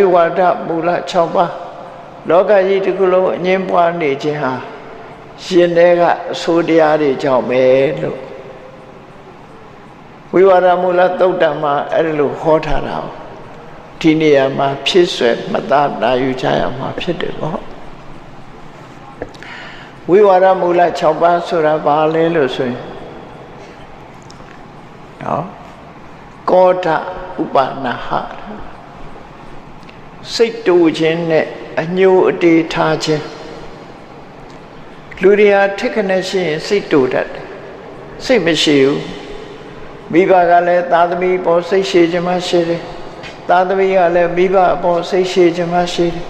ဝိဝါဒမူလ6ပါးလောကကြီးတစ်ခုလုံးအငင်းပွားနေခြင်းဟာရှင်တဲ့ကအဆိုးတရားတွေကြောင့်ပဲလို့ဝိဝါဒမူလသုတ်တံမှာအဲ့ဒါလိုဟောထားတာဒီနေရာမှာဖြစ်ဆွဲမသားနာယူကြရမှာဖြစ်တယ်ပေါ့ဝိဝါဒမူလ6ပါးဆိုတာဘာလဲလို့ဆိုရင်နော်ကောဋဥပနာဟ စိတ်တူခြင်းနဲ့အညိုအတေးထားခြင်းလူတွေဟာထိတ်ခနဲ့ရှိရင်စိတ်တူတတ်တယ်စိတ်မရှိဘူးမိဘကလည်းသာသမီပေါ်စိတ်ရှိခြင်းမရှိတယ်သာသမီကလည်းမိဘပေါ်စိတ်ရှိခြင်းမရှိတယ်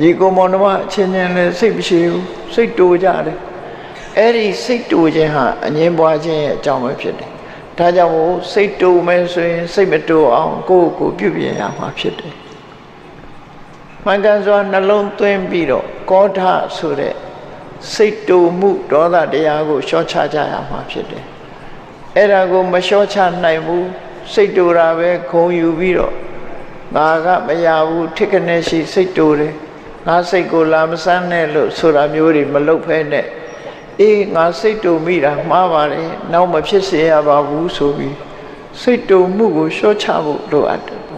ညီကိုမောင်နှမအချင်းချင်းလည်းစိတ်မရှိဘူးစိတ်တူကြတယ်အဲ့ဒီစိတ်တူခြင်းဟာအငြင်းပွားခြင်းရဲ့အကြောင်းပဲဖြစ်တယ်ဒါကြောင့်မို့စိတ်တူမယ်ဆိုရင်စိတ်မတူအောင်ကိုယ့်ကိုယ်ပြုပြင်ရမှာဖြစ်တယ် မှန်ကန်စွာနှလုံးသွင်းပြီးတော့ကောဋဆိုတဲ့စိတ်တူမှုဒေါသတရားကိုရှော့ချကြရမှာဖြစ်တယ်အဲ့ဒါကိုမလျှော့ချနိုင်ဘူးစိတ်တူတာပဲခုံယူပြီးတော့ငါကမရဘူးထိကနေရှိစိတ်တူတယ်ငါစိတ်ကိုလာမစမ်းနဲ့လို့ဆိုတာမျိုးတွေမလုပ်ဖဲနဲ့အေးငါစိတ်တူမိတာမှားပါလေနောက်မဖြစ်စေရပါဘူးဆိုပြီးစိတ်တူမှုကိုလျှော့ချဖို့လိုအပ်တယ်ပေါ့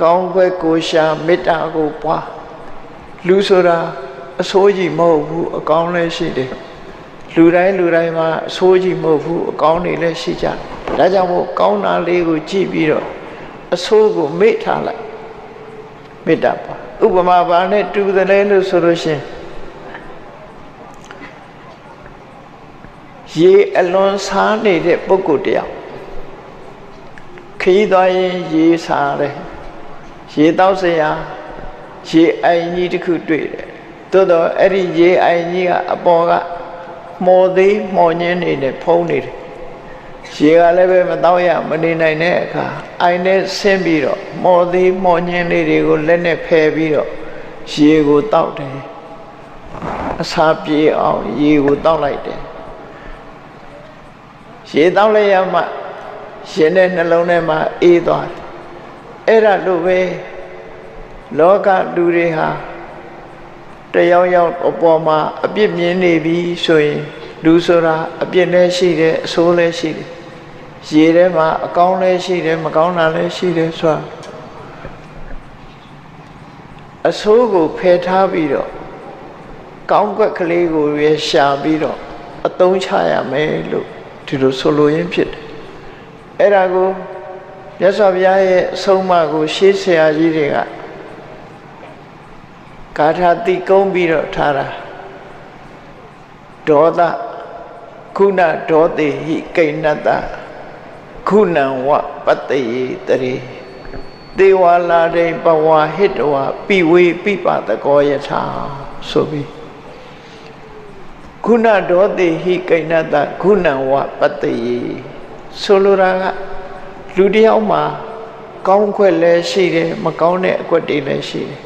ကောင်းကွက်ကိုရှာမေတ္တာကိုပွားလူဆိုတာအဆိုးကြီးမဟုတ်ဘူးအကောင်းလည်းရှိတယ်လူတိုင်းလူတိုင်းမှာအဆိုးကြီးမဟုတ်ဘူးအကောင်းတွေလည်းရှိကြတယ်ဒါကြောင့်မို့ကောင်းတာလေးကိုကြည့်ပြီးတော့အဆိုးကိုမေ့ထားလိုက်မေတ္တာပါဥပမာပါနဲ့တူတယ်လို့ဆိုလို့ရှိရင်ရေအလွန်စားနေတဲ့ပုဂ္ဂိုလ်တယောက်ခီးသွားရင်ရေစားတယ် ရေတောက်စရာရေအိုင်ကြီးတစ်ခုတွေ့တယ်သို့တော့အဲ့ဒီရေအိုင်ကြီးကအပေါ်ကမော်သေးမော်ညင်းနေနဲ့ဖုံးနေတယ်ရေကလည်းပဲမတော့ရမနေနိုင်တဲ့အခါအိုင်နဲ့ဆင်းပြီးတော့မော်သေးမော်ညင်းလေးတွေကိုလက်နဲ့ဖယ်ပြီးတော့ရေကိုတောက်တယ်အစာပြေအောင်ရေကိုတောက်လိုက်တယ်ရေတောက်လိုက်ရမှရှင်တဲ့နှလုံးထဲမှာအေးသွားတယ် အဲ့ဒါလို့ပဲလောကလူတွေဟာတယောက်ယောက်အပေါ်မှာအပြစ်မြင်နေပြီဆိုရင်လူဆိုတာအပြစ်လည်းရှိတယ်အဆိုးလည်းရှိတယ်ရေထဲမှာအကောင်းလည်းရှိတယ်မကောင်းတာလည်းရှိတယ်ဆိုတာအဆိုးကိုဖယ်ထားပြီးတော့ကောင်းကွက်ကလေးကိုရရှာပြီးတော့အသုံးချရမယ်လို့ဒီလိုဆိုလိုရင်းဖြစ်တယ်အဲ့ဒါကို မြတ်စွာဘုရားရဲ့အဆုံးအမကို ရှေးဆရာကြီးတွေကဂါထာတိကုံးပြီးတော့ထားတာဒေါသခုနဒေါတိဟိကိဏတခုနံဝပတ္တိတရေဒေဝလာရိပဝါဟိတဝပိဝေပိပတကောယထာဆိုပြီးခုနဒေါတိဟိကိဏတခုနံဝပတ္တိဆိုလိုတာက လူတယောက်မှာကောင်းခွက်လည်းရှိတယ်မကောင်းတဲ့အကွက်တွေလည်းရှိတယ်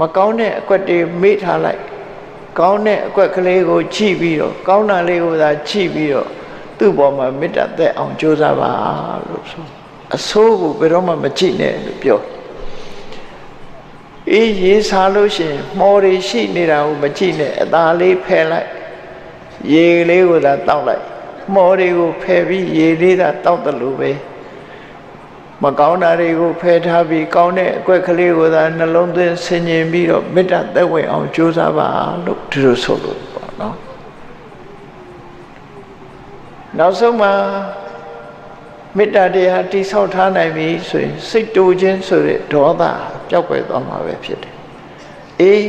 မကောင်းတဲ့အကွက်တွေမေ့ထားလိုက်ကောင်းတဲ့အကွက်ကလေးကိုကြည့်ပြီးတော့ကောင်းတာလေးကိုသာကြည့်ပြီးတော့သူ့ဘောမှာမေတ္တာသက်အောင်ကြိုးစားပါလို့ဆိုအဆိုးကိုဘယ်တော့မှမကြည့်နဲ့လို့ပြောအေးရေးစားလို့ရှိရင်မော်တွေရှိနေတာကိုမကြည့်နဲ့အသာလေးဖယ်လိုက်ရေလေးကိုသာတောက်လိုက်မော်တွေကိုဖယ်ပြီးရေလေးသာတောက်တယ်လို့ပဲ မကောင်းတာတွေကိုဖယ်ထားပြီးကောင်းတဲ့အကွက်ကလေးကိုသာနှလုံးသွင်းဆင်ញင်ပြီးတော့မေတ္တာသက်ဝင်အောင်ကြိုးစားပါလို့ဒီလိုဆိုလို့ပေါ့နော်နောက်ဆုံးမှာမေတ္တာတရားတိဆောက်ထားနိုင်ပြီဆိုရင်စိတ်တူခြင်းဆိုတဲ့ဒေါသပျောက်ကွယ်သွားမှာပဲဖြစ်တယ်အေး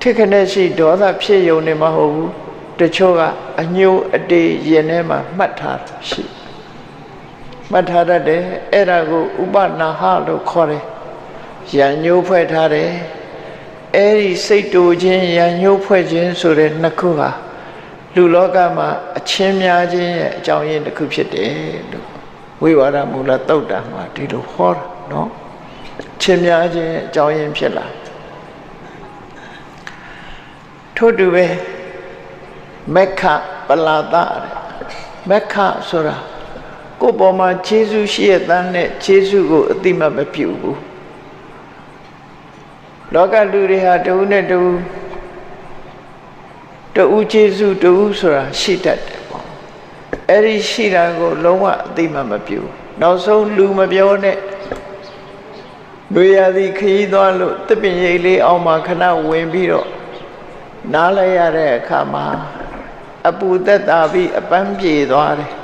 ထိခနဲ့ရှိဒေါသဖြစ်ယုံနေမှာမဟုတ်ဘူးတချို့ကအညိုအတေးရင်ထဲမှာမှတ်ထားရှိ မှတ်ထားတတ်တယ်အဲ့ဒါကိုဥပနာဟလို့ခေါ်တယ်ရံညိုးဖွဲ့ထားတယ်အဲ့ဒီစိတ်တူခြင်းရံညိုးဖွဲ့ခြင်းဆိုတဲ့နှစ်ခုဟာလူလောကမှာအချင်းများခြင်းရဲ့အကြောင်းရင်းတစ်ခုဖြစ်တယ်လို့ဝိဝါဒမူလသုတ်တံမှာဒီလိုဟောတာနော်ချင်းများခြင်းအကြောင်းရင်းဖြစ်လာထို့တူပဲမက္ခပလာဒတဲ့မက္ခဆိုတာ ကိုယ်ပေါ်မှာခြေဆုရှိရဲ့တန်းနဲ့ခြေဆုကိုအတိမတ်မပြုဘူးလောကလူတွေဟာတဦးနဲ့တဦးတဦးခြေဆုတဦးဆိုတာရှိတတ်တယ်ပေါ့အဲ့ဒီရှိတာကိုလုံးဝအတိမတ်မပြုနောက်ဆုံးလူမပြောနဲ့လူရသည်ခရီးသွားလို့တပင်ရိပ်လေးအောင်မှာခဏဝင်ပြီးတော့နားလိုက်ရတဲ့အခါမှာအပူသက်သာပြီးအပန်းပြေသွားတယ်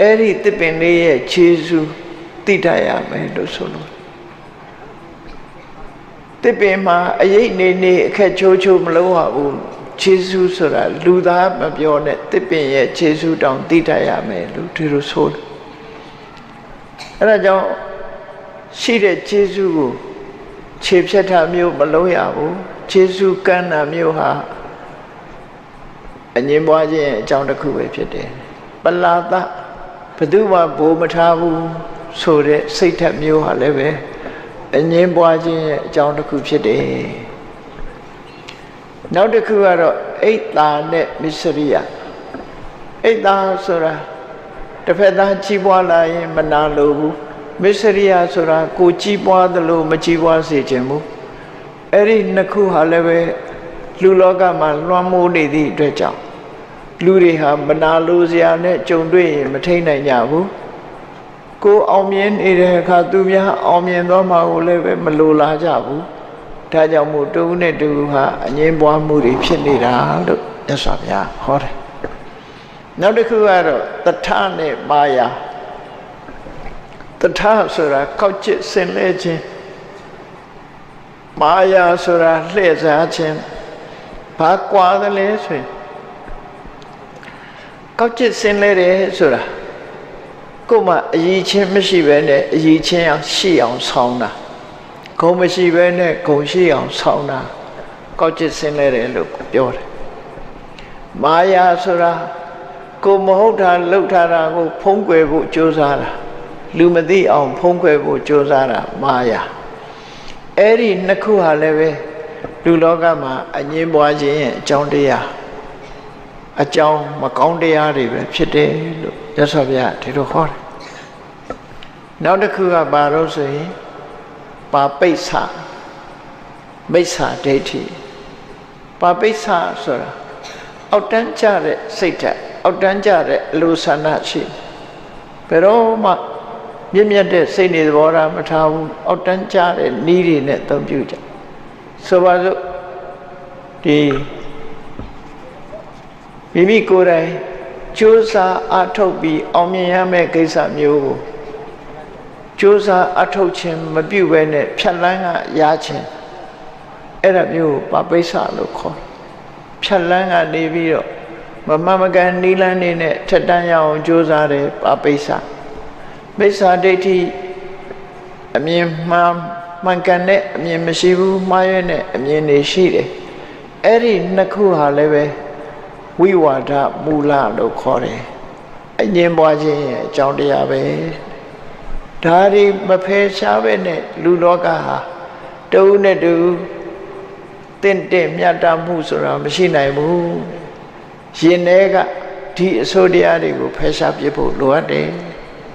အဲ့ဒီတပင်လေးရဲ့ခြေဆုတိတတ်ရမယ်လို့ဆိုလို့တပင်မှာအရေးနေနေအခက်ချိုးချိုးမလုံးရဘူးခြေဆုဆိုတာလူသားမပြောနဲ့တပင်ရဲ့ခြေဆုတောင်တိတတ်ရမယ်လို့ဒီလိုဆိုတယ်အဲ့ဒါကြောင့်ရှိတဲ့ခြေဆုကိုခြေဖြတ်တာမျိုးမလုံးရဘူးခြေဆုကမ်းတာမျိုးဟာအငင်းပွားခြင်းအကြောင်းတစ်ခုပဲဖြစ်တယ်ပလာသ ဘယ်သူမှဘိုးမထားဘူးဆိုတဲ့စိတ်ဓာတ်မျိုးဟာလည်းပဲအငင်းပွားခြင်းရဲ့အကြောင်းတစ်ခုဖြစ်တယ်နောက်တစ်ခုကတော့အိတ်တာနဲ့မစ္စရိယအိတ်တာဆိုတာတစ်ဖက်သားကြီးပွားလာရင်မနာလိုဘူးမစ္စရိယဆိုတာကိုကြီးပွားသလိုမကြီးပွားစေခြင်းဘူးအဲ့ဒီနှစ်ခုဟာလည်းပဲလူလောကမှာလွှမ်းမိုးနေသည့်အတွက်ကြောင့် လူတွေဟာမနာလိုစရာနဲ့ကြုံတွေ့ရင်မထိန်နိုင်ကြဘူးကိုအောင်မြင်နေတဲ့အခါသူများအောင်မြင်သွားမှာကိုလည်းပဲမလိုလားကြဘူးဒါကြောင့်မို့တူနဲ့တူဟာအငင်းပွားမှုတွေဖြစ်နေတာလို့မြတ်စွာဘုရားဟောတယ်နောက်တစ်ခုကတော့တထနဲ့မာယာတထဆိုတာကောက်ကျစ်ဆင်လဲခြင်းမာယာဆိုတာလှည့်စားခြင်းဘာကွာသလဲဆိုရင် ကောက်ကျစ်ဆင်းလဲတယ်ဆိုတာကို့မှာအည်ချင်းမရှိဘဲနဲ့အည်ချင်းအောင်ရှိအောင်ဆောင်းတာဂုံမရှိဘဲနဲ့ဂုံရှိအောင်ဆောင်းတာကောက်ကျစ်ဆင်းလဲတယ်လို့ပြောတယ်မာယာဆိုတာကိုမဟုတ်တာလှုပ်ထားတာကိုဖုံးကွယ်ဖို့ကြိုးစားတာလူမသိအောင်ဖုံးကွယ်ဖို့ကြိုးစားတာမာယာအဲ့ဒီနှစ်ခုဟာလည်းပဲလူလောကမှာအငင်းပွားခြင်းရဲ့အကြောင်းတရား အကြောင်းမကောင်းတရားတွေပဲဖြစ်တယ်လို့ရသော်ဗျာဒီလိုဟောတယ်နောက်တစ်ခုကဘာလို့ဆိုရင်ပါပိဋ္ဌမိစ္ဆာဒိဋ္ဌိပါပိဋ္ဌဆိုတာအောက်တန်းကြတဲ့စိတ်ဓာတ်အောက်တန်းကြတဲ့အလိုဆန္ဒရှိဘယ်တော့မှမြင့်မြတ်တဲ့စိတ်နေသဘောထားမထားဘူးအောက်တန်းကြတဲ့နီးတွေနဲ့အသုံးပြုကြဆိုပါစို့ဒီ မိမိကိုယ်တိုင်ကြိုးစားအထုတ်ပြီးအောင်မြင်ရမယ့်ကိစ္စမျိုးကိုကြိုးစားအထုတ်ခြင်းမပြုဘဲနဲ့ဖြတ်လန်းကရခြင်းအဲ့ဒါမျိုးပါပိဿလို့ခေါ်ဖြတ်လန်းကနေပြီးတော့မမမကန်နီလန်းနေနဲ့ထက်တန်းရအောင်ကြိုးစားတယ်ပါပိဿမိစ္ဆာဒိဋ္ဌိအမြင်မှန်မှန်ကန်တဲ့အမြင်မရှိဘူးမှားရွံ့တဲ့အမြင်တွေရှိတယ်အဲ့ဒီနှစ်ခုဟာလည်းပဲ ဝိဝါဒမူလလို့ခေါ်တယ်အငင်းပွားခြင်းရဲ့အကြောင်းတရားပဲဒါဒီမဖယ်ရှားပဲနဲ့လူလောကဟာတဦးနဲ့တူတင့်တင့်မြတ်တာမှုဆိုတာမရှိနိုင်ဘူးရှင်ထဲကဒီအစိုးတရားတွေကိုဖယ်ရှားပြဖို့လိုအပ်တယ်